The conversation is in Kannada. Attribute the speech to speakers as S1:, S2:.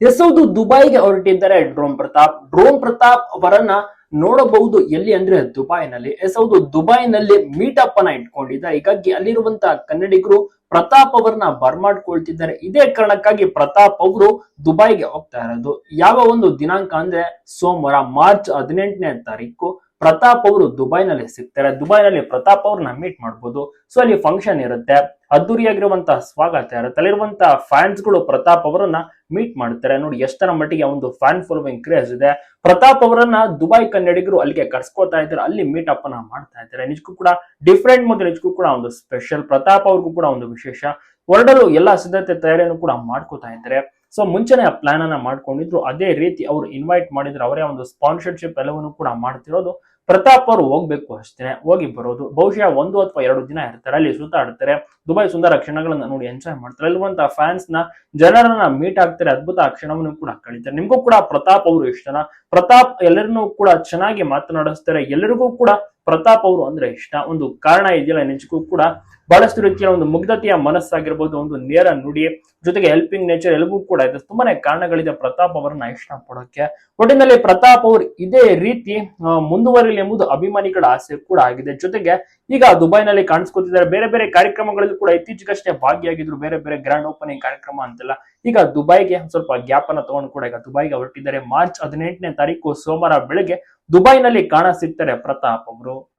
S1: ಎಸ್ ಹೌದು ದುಬೈಗೆ ಹೊರಟಿದ್ದಾರೆ ಡ್ರೋಮ್ ಪ್ರತಾಪ್. ಡ್ರೋಮ್ ಪ್ರತಾಪ್ ಅವರನ್ನ ನೋಡಬಹುದು ಎಲ್ಲಿ ಅಂದ್ರೆ ದುಬೈನಲ್ಲಿ. ಎಸ್ ಹೌದು ದುಬೈನಲ್ಲಿ ಮೀಟಪ್ ಅನ್ನ ಇಟ್ಕೊಂಡಿದ್ದ ಹೀಗಾಗಿ ಅಲ್ಲಿರುವಂತ ಕನ್ನಡಿಗರು ಪ್ರತಾಪ್ ಅವರನ್ನ ಬರ್ಮಾಡ್ಕೊಳ್ತಿದ್ದಾರೆ. ಇದೇ ಕಾರಣಕ್ಕಾಗಿ ಪ್ರತಾಪ್ ಅವರು ದುಬೈಗೆ ಹೋಗ್ತಾ ಇರೋದು. ಯಾವ ಒಂದು ದಿನಾಂಕ ಅಂದ್ರೆ ಸೋಮವಾರ, ಮಾರ್ಚ್ ಹದಿನೆಂಟನೇ ತಾರೀಕು. ಪ್ರತಾಪ್ ಅವರು ದುಬೈನಲ್ಲಿ ಸಿಗ್ತಾರೆ. ದುಬೈನಲ್ಲಿ ಪ್ರತಾಪ್ ಅವ್ರನ್ನ ಮೀಟ್ ಮಾಡ್ಬೋದು. ಸೊ ಅಲ್ಲಿ ಫಂಕ್ಷನ್ ಇರುತ್ತೆ. ಅದ್ದೂರಿಯಾಗಿರುವಂತಹ ಸ್ವಾಗತ ಇರುತ್ತೆ. ಅಲ್ಲಿರುವಂತಹ ಫ್ಯಾನ್ಸ್ಗಳು ಪ್ರತಾಪ್ ಅವರನ್ನ ಮೀಟ್ ಮಾಡ್ತಾರೆ. ನೋಡಿ, ಎಷ್ಟರ ಮಟ್ಟಿಗೆ ಒಂದು ಫ್ಯಾನ್ ಫಾಲೋವಿಂಗ್ ಕ್ರೇಜ್ ಇದೆ. ಪ್ರತಾಪ್ ಅವರನ್ನ ದುಬೈ ಕನ್ನಡಿಗರು ಅಲ್ಲಿಗೆ ಕರ್ಸ್ಕೊತಾ ಇದ್ದಾರೆ. ಅಲ್ಲಿ ಮೀಟ್ ಅಪ್ ಅನ್ನ ಮಾಡ್ತಾ ಇದ್ದಾರೆ. ನಿಜಕ್ಕೂ ಕೂಡ ಡಿಫ್ರೆಂಟ್ ಮತ್ತು ನಿಜಕ್ಕೂ ಕೂಡ ಒಂದು ಸ್ಪೆಷಲ್ ಪ್ರತಾಪ್ ಅವ್ರಿಗೂ ಕೂಡ ಒಂದು ವಿಶೇಷ. ಹೊರಡಲು ಎಲ್ಲಾ ಸಿದ್ಧತೆ ತಯಾರಿಯನ್ನು ಕೂಡ ಮಾಡ್ಕೋತಾ ಇದ್ದಾರೆ. ಸೊ ಮುಂಚೆನೆ ಆ ಪ್ಲಾನ್ ಅನ್ನ ಮಾಡ್ಕೊಂಡಿದ್ರು. ಅದೇ ರೀತಿ ಅವರು ಇನ್ವೈಟ್ ಮಾಡಿದ್ರು. ಅವರೇ ಒಂದು ಸ್ಪಾನ್ಸರ್ಶಿಪ್ ಎಲ್ಲವನ್ನು ಕೂಡ ಮಾಡ್ತಿರೋದು ಪ್ರತಾಪ್ ಅವರು ಹೋಗ್ಬೇಕು ಅಷ್ಟೇ. ಹೋಗಿ ಬರೋದು. ಬಹುಶಃ ಒಂದು ಅಥವಾ ಎರಡು ದಿನ ಇರ್ತಾರೆ. ಅಲ್ಲಿ ಸುತ್ತಾಡ್ತಾರೆ. ದುಬೈ ಸುಂದರ ಕ್ಷಣಗಳನ್ನ ನೋಡಿ ಎಂಜಾಯ್ ಮಾಡ್ತಾರೆ. ಅಲ್ಲಿರುವಂತಹ ಫ್ಯಾನ್ಸ್ನ ಜನರನ್ನ ಮೀಟ್ ಆಗ್ತಾರೆ, ಅದ್ಭುತ ಆ ಕ್ಷಣವನ್ನು ಕೂಡ ಕಳೀತಾರೆ. ನಿಮ್ಗೂ ಕೂಡ ಪ್ರತಾಪ್ ಅವರು ಇಷ್ಟನ ಪ್ರತಾಪ್ ಎಲ್ಲರನ್ನೂ ಕೂಡ ಚೆನ್ನಾಗಿ ಮಾತನಾಡಿಸ್ತಾರೆ. ಎಲ್ಲರಿಗೂ ಕೂಡ ಪ್ರತಾಪ್ ಅವರು ಅಂದ್ರೆ ಇಷ್ಟ. ಒಂದು ಕಾರಣ ಇದೆಯಲ್ಲ ನಿಜಕ್ಕೂ ಕೂಡ ಬಹಳಷ್ಟು ರೀತಿಯ ಒಂದು ಮುಗ್ಧತೆಯ ಮನಸ್ಸಾಗಿರ್ಬೋದು, ಒಂದು ನೇರ ನುಡಿ. ಜೊತೆಗೆ ಹೆಲ್ಪಿಂಗ್ ನೇಚರ್ ಎಲ್ಲವೂ ಕೂಡ ಇದೆ. ತುಂಬಾನೇ ಕಾರಣಗಳಿದೆ ಪ್ರತಾಪ್ ಅವರನ್ನ ಇಷ್ಟ ಪಡೋಕೆ ಒಟ್ಟಿನಲ್ಲಿ ಪ್ರತಾಪ್ ಅವರು ಇದೇ ರೀತಿ ಮುಂದುವರಿಲಿ ಎಂಬುದು ಅಭಿಮಾನಿಗಳ ಆಸೆ ಕೂಡ ಆಗಿದೆ. ಜೊತೆಗೆ ಈಗ ದುಬೈನಲ್ಲಿ ಕಾಣಿಸ್ಕೊತಿದ್ದಾರೆ. ಬೇರೆ ಬೇರೆ ಕಾರ್ಯಕ್ರಮಗಳಲ್ಲಿ ಕೂಡ ಇತ್ತೀಚೆಗಷ್ಟೇ ಭಾಗಿಯಾಗಿದ್ರು. ಬೇರೆ ಬೇರೆ ಗ್ರ್ಯಾಂಡ್ ಓಪನಿಂಗ್ ಕಾರ್ಯಕ್ರಮ ಅಂತೆಲ್ಲ. ಈಗ ದುಬೈಗೆ ಸ್ವಲ್ಪ ಗ್ಯಾಪ್ ಅನ್ನ ತಗೊಂಡು ಕೂಡ ಈಗ ದುಬೈಗೆ ಹೊರಟಿದ್ದಾರೆ. ಮಾರ್ಚ್ ಹದಿನೆಂಟನೇ ತಾರೀಕು ಸೋಮವಾರ ಬೆಳಗ್ಗೆ ದುಬೈನಲ್ಲಿ ಕಾಣ ಸಿಗ್ತಾರೆ ಪ್ರತಾಪ್ ಅವರು.